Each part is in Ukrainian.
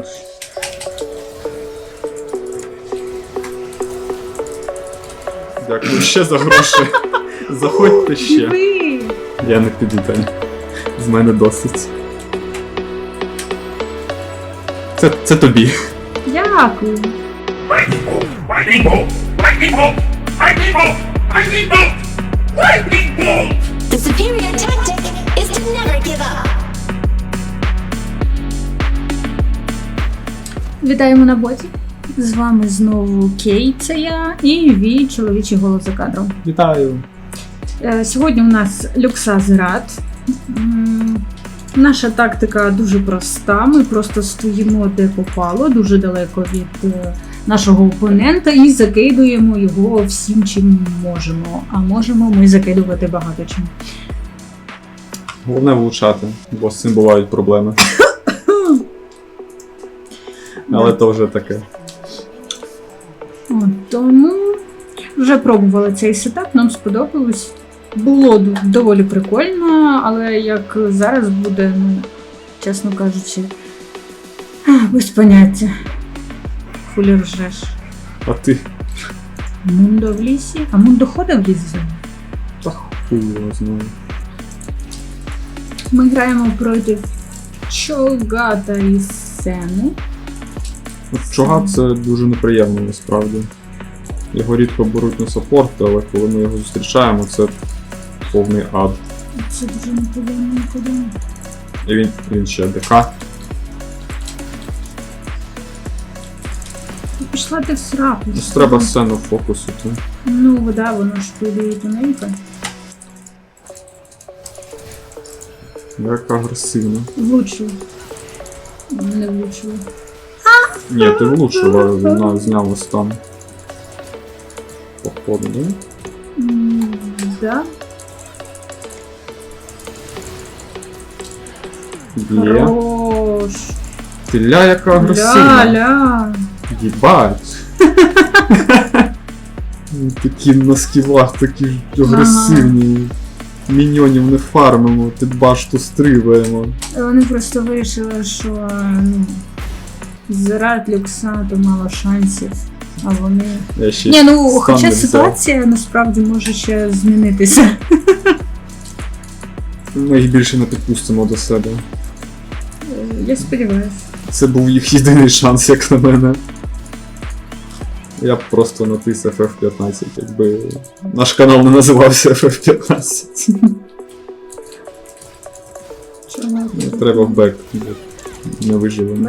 бачиш. Дякую ще за гроші. Заходьте ще. Я не піду далі. З мене досить. Це, це тобі. Дякую. Bolt! Lightning Вітаємо на боті. З вами знову Кей, це я, і Ві, чоловічий голос за кадром. Вітаю. Е, Сьогодні у нас Люкса Зрад. Наша тактика дуже проста. Ми просто стоїмо де попало, дуже далеко від е, нашого опонента, і закидуємо його всім, чим можемо. А можемо ми закидувати багато чим. Головне влучати, бо з цим бувають проблеми. Але то вже таке. От, тому вже пробували цей сетап, нам сподобалось. Було доволі прикольно, але як зараз буде, ну, чесно кажучи, без поняття. Хулі ржеш. А ти. Мундо в лісі? А Мундо ходив в ліс зимою? Та хуй його знаю. Ми граємо проти Чолгата і Сени. От Чогат це дуже неприємно насправді. Його рідко беруть на саппорт, але коли ми його зустрічаємо, це повний ад. Це дуже неприємно неприємно. І він, він ще ДК. Пішла ти в сраку. Ось треба сцену фокусити. Ну, вода, воно ж піде і тоненько. Як агресивно. Влучив. Не влучив. Ні, ти влучила, вона зняла стан. Походу, да? Да. Є. Хорош. Ти ля яка агресивна. Ля-ля. Їбать. Ну, Такі на скілах, такі агресивні. Міньйонів не фармимо, під башту стрибаємо. Вони просто вирішили, що ну, зарад люкса то мало шансів. А вони. Я ще Ні, ну стан хоча не взяв. ситуація насправді може ще змінитися. Ми їх більше не підпустимо до себе. Е, Я сподіваюся. Це був їх єдиний шанс, як на мене. Я б просто натис FF15, якби наш канал не називався FF15. Чому? Треба в бек, не виживемо.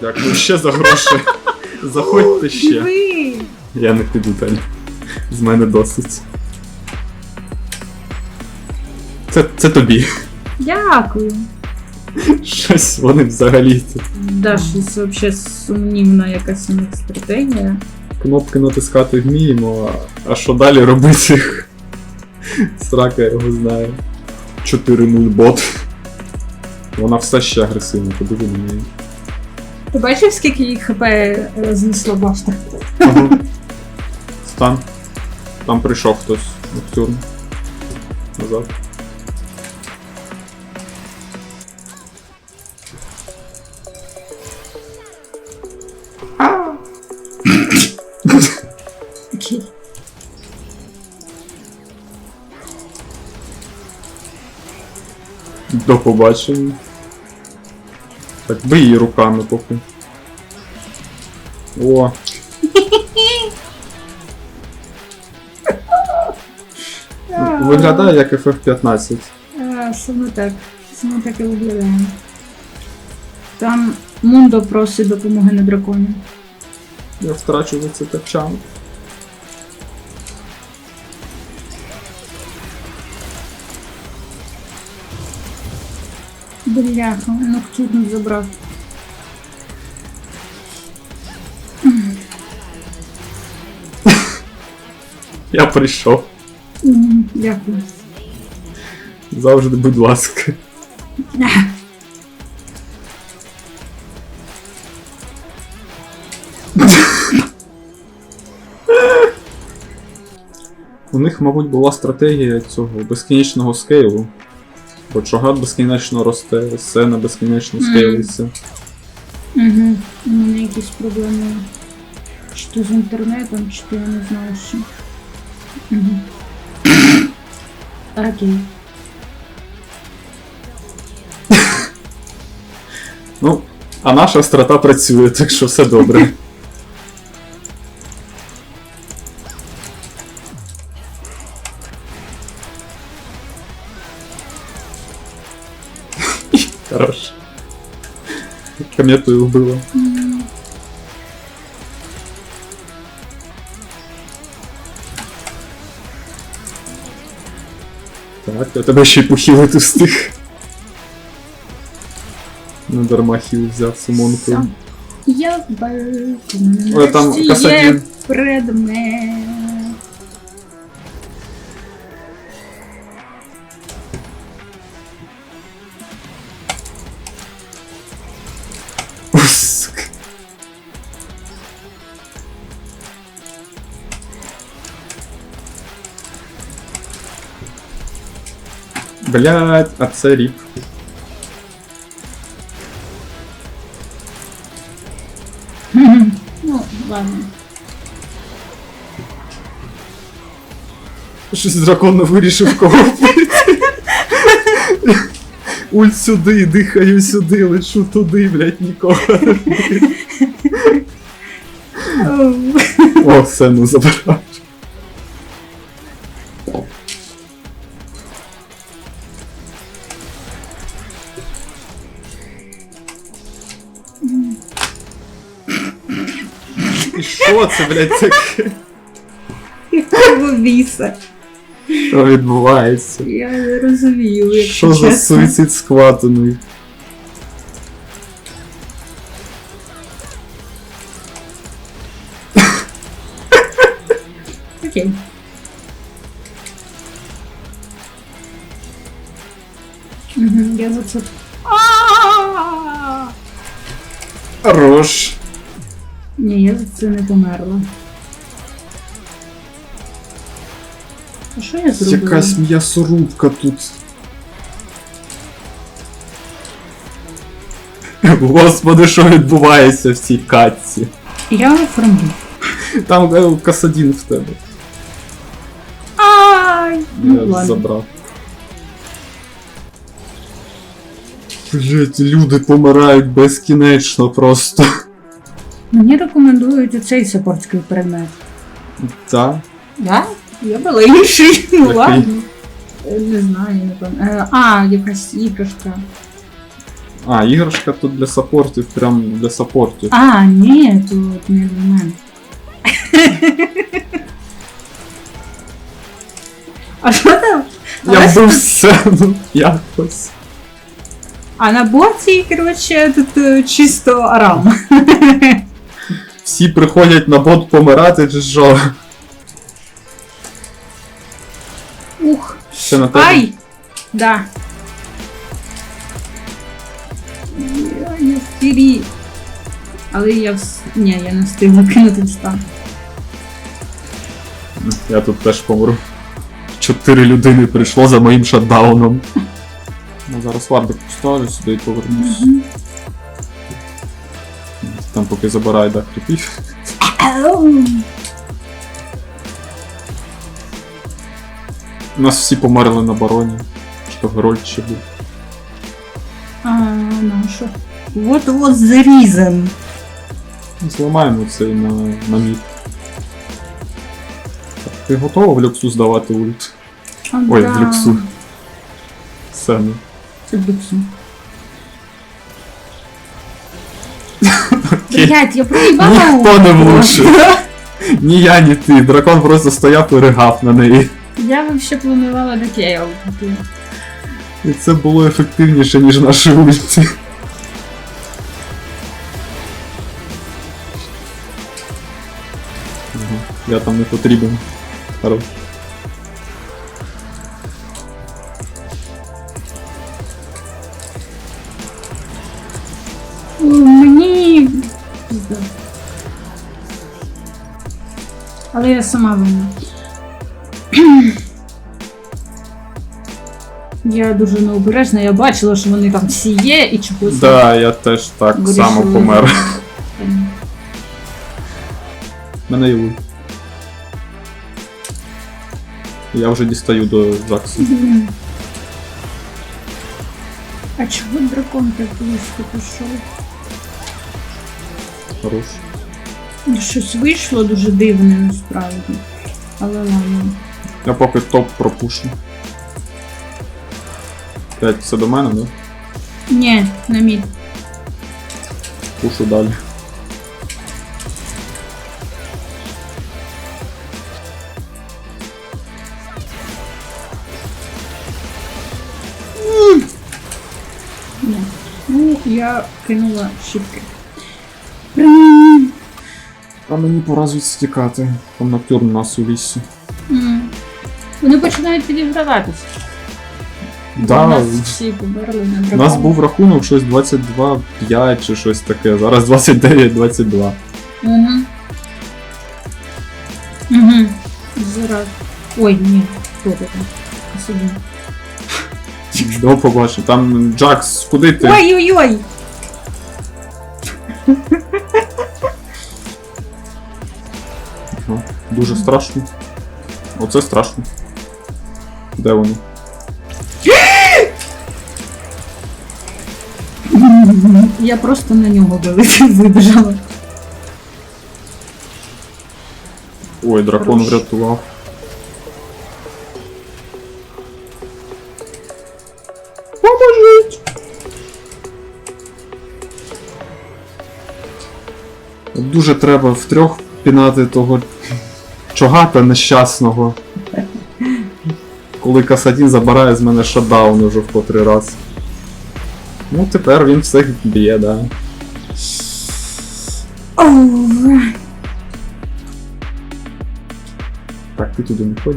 Дякую ще за гроші. Заходьте ще. Диви! Я не піду далі. З мене досить. Це, це тобі. Дякую. Щось вони взагалі. Да, щось взагалі сумнівна якась у них стратегія. Кнопки натискати вміємо, а, а що далі робити? Срака його знає. 4-0 бот. Вона все ще агресивна, подиви на неї. Ти бачив, скільки їх хп знесло башта? Ага. Стан. Там прийшов хтось. Ноктюрн. Назад. Окей. До побачення. Так, бий її руками поки. О. Виглядає як FF15. А, саме так. Саме так і виглядає. Там Мундо просить допомоги на драконі. Я втрачу за це тапчан. Бляха, ноктюрн забрав. Я прийшов. Дякую. Завжди, будь ласка. У них, мабуть, була стратегія цього безкінечного скейлу. Бо безкінечно росте, Сена безкінечно скейлиться. Угу. У мене якісь проблеми. Чи то з інтернетом, чи то я не знаю що. Угу. Окей. Ну, а наша страта працює, так що все добре. Хорош. Комету вбила. Так, я тебе ще й похилити встиг. Не дарма хіл взяв сумонкою. Все. Я бачу, у мене Ой, там нарешті Касадін. є предмет. Блять, а це ріп. Ну, ладно. Щось дракон вирішив кого вбити. Ульт сюди, дихаю сюди, лечу туди, блять, нікого. О, сцену забирав. що це, блядь, таке? Якого біса? Що відбувається? Я не розумію, якщо Що за чесно. суїцид схватаний? Окей. Угу, я за це. А! Хорош. Ні, я за це не померла. А що я зробила? Якась м'ясорубка тут. Господи, що відбувається в цій катці? Я оформлю. Там е, касадін в тебе. Ай! Ну Я ладно. забрав. Блять, люди помирають безкінечно просто. Мені рекомендують оцей саппортський предмет. Так. Да? Я була інший. Ну Який? ладно. Е, Не знаю, не пам'ятаю. Е, А, якась іграшка. А, іграшка тут для саппортів, прям для саппортів. А, ні, тут не для мене. А що там? Я Але вбив тут- сцену якось. А на боці, коротше, тут е, чисто арам. Всі приходять на бот помирати, чи що? Ух. Ще на тебе. Ай! Да. Я не впірі. Але я вс... Ні, я не встигла кинути стан. Я тут теж помру. Чотири людини прийшло за моїм шатдауном. Ну, зараз вардик поставлю сюди і повернусь. Там поки забирай, да, кріпів. У нас всі померли на бароні. Що Герольд ще був. А, ну що? What was the reason? Зламаємо цей на, на мід. Так, ти готова в люксу здавати ульт? А, Ой, да. в люксу. Сцену. Це в Блять, я проїбала. Ніхто не влучив. Ні я, ні ти. Дракон просто стояв і ригав на неї. Я вообще планувала до Кейл. І це було ефективніше, ніж наші. Ага, Я там не потрібен. Хорош. Але я сама винна. Я дуже необережна, я бачила, що вони там всі є і чогось. Да, я теж так Вирішили. само помер. Мене ви. Я вже дістаю до. Блін. А чого дракон так близько пішов? Хорош. Щось вийшло дуже дивне насправді. Але ладно. Я поки топ пропушу. П'ять це до мене, да? Ні, на мід. Пушу далі. Ні. Ну, я кинула щіпки. Принаймні. А мені пора звідси тікати. Там ноктюрн у нас у лісі. М. Вони починають підіграватися. Да, У нас всі померли на у дракона. нас був рахунок щось 22-5 чи щось таке. Зараз 29-22. Угу. Угу. Зараз. Ой, ні, хто ти там? Сидім. До побачив. Там Джакс, куди ти? Ой-ой-ой! Дуже страшно. Оце страшно. Де вони? Я просто на нього вилетів, вибіжала. Ой, дракон Хорош. врятував. Поможіть! Дуже треба втрьох пінати того чогата нещасного. Коли Касадін забирає з мене шатдаун уже в котрий раз. Ну тепер він всіх б'є, да. Оу. Так, ти туди не ходь.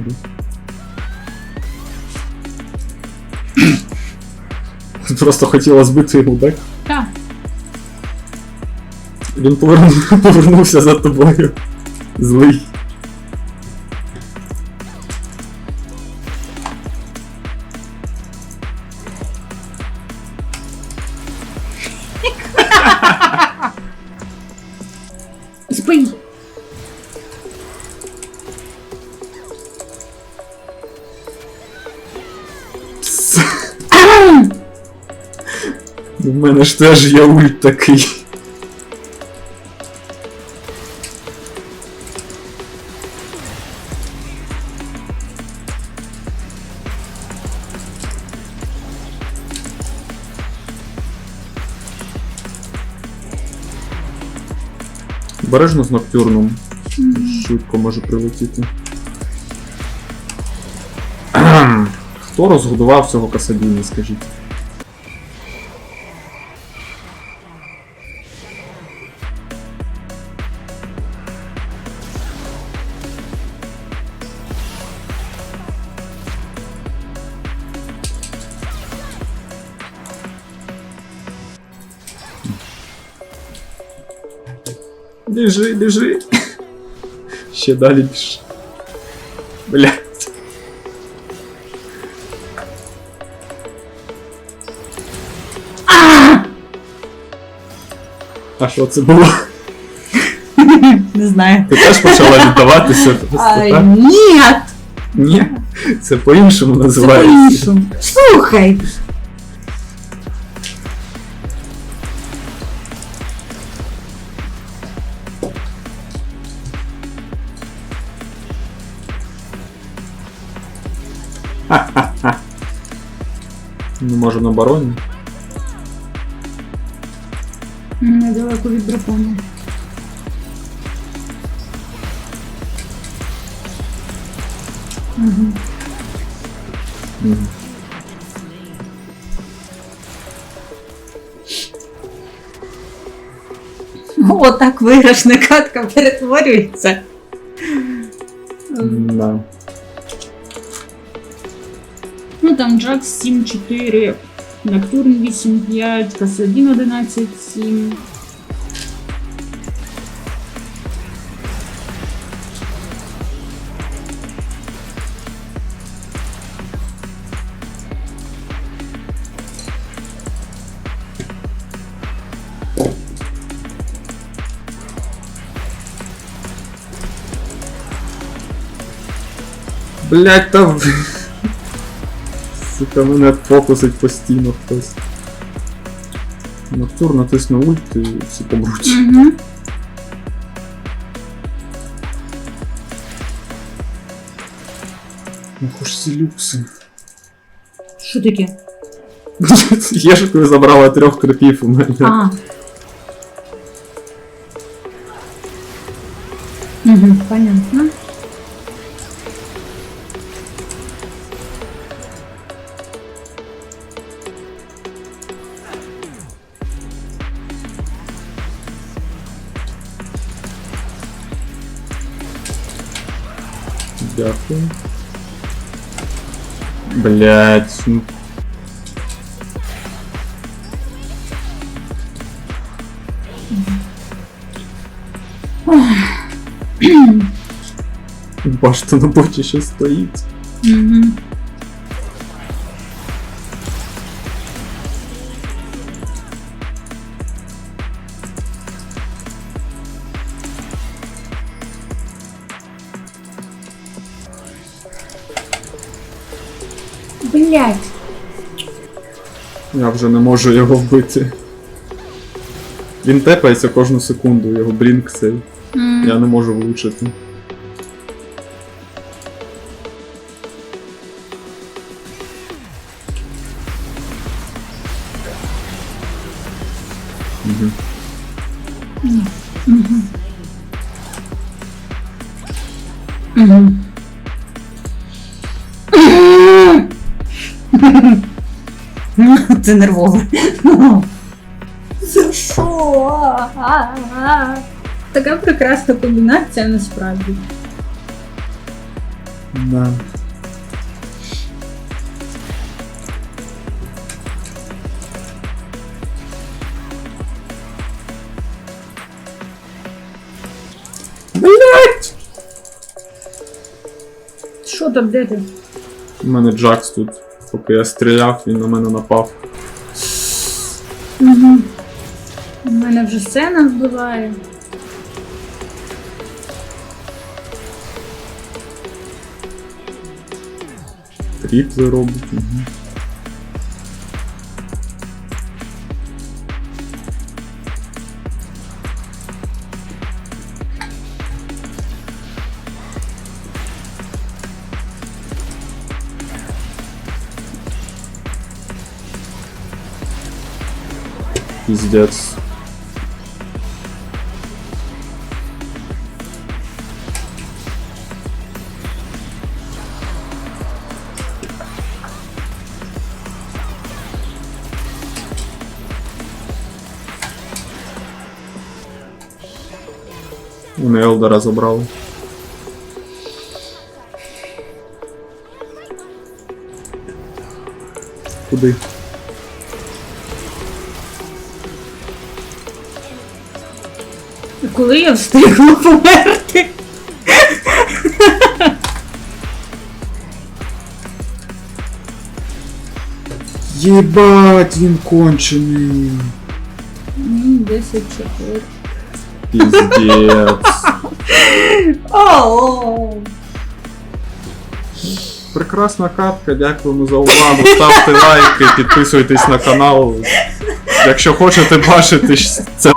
Ти просто хотіла збити його, так? Так. Він повернув, повернувся за тобою. Злий. Пс. У мене ж теж є ульт такий. Бережно з ноктюрном. Швидко може прилетіти. Хто розгодував цього Касадіні, скажіть? Біжи, біжи. Ще далі біж. Блять. А що це було? Не знаю. Ти теж почала віддаватися просто, Ай, так? ні! Ні, це по-іншому Це називається. по-іншому. Слухай! Ну, може на бароні? Недалеко від дракона. Угу. Мгм. Отак виграшна катка перетворюється. Да. там Джак 7-4, Ноктурн 8-5, Касадін 11-7. Блять, там... Сука, мене фокусить постійно хтось. Ноктур натисне ульт і всі помруть. Угу. Ну хоч ці люкси. Що таке? Є ж коли забрала трьох крипів у мене. А. Угу, понятно. Дякую. Блять, ну. Башта на боті ще стоїть. Угу. Блять. Я вже не можу його вбити. Він тепається кожну секунду, його блінк цей. Я не можу влучити. Угу. Угу. Це нервово. За що? Така прекрасна комбінація насправді. Да. Блять! Що там, де ти? У мене Джакс тут. Поки я стріляв, він на мене напав. Угу. У мене вже сцена вбиває. Кріп заробить. Угу. Пиздец. Вони Елдера забрали. Куди? Коли я встигла померти? Єбать, він кончений. М, 10 4. Піздець. О! Прекрасна катка, дякуємо за увагу. Ставте лайки, підписуйтесь на канал. Якщо хочете бачити це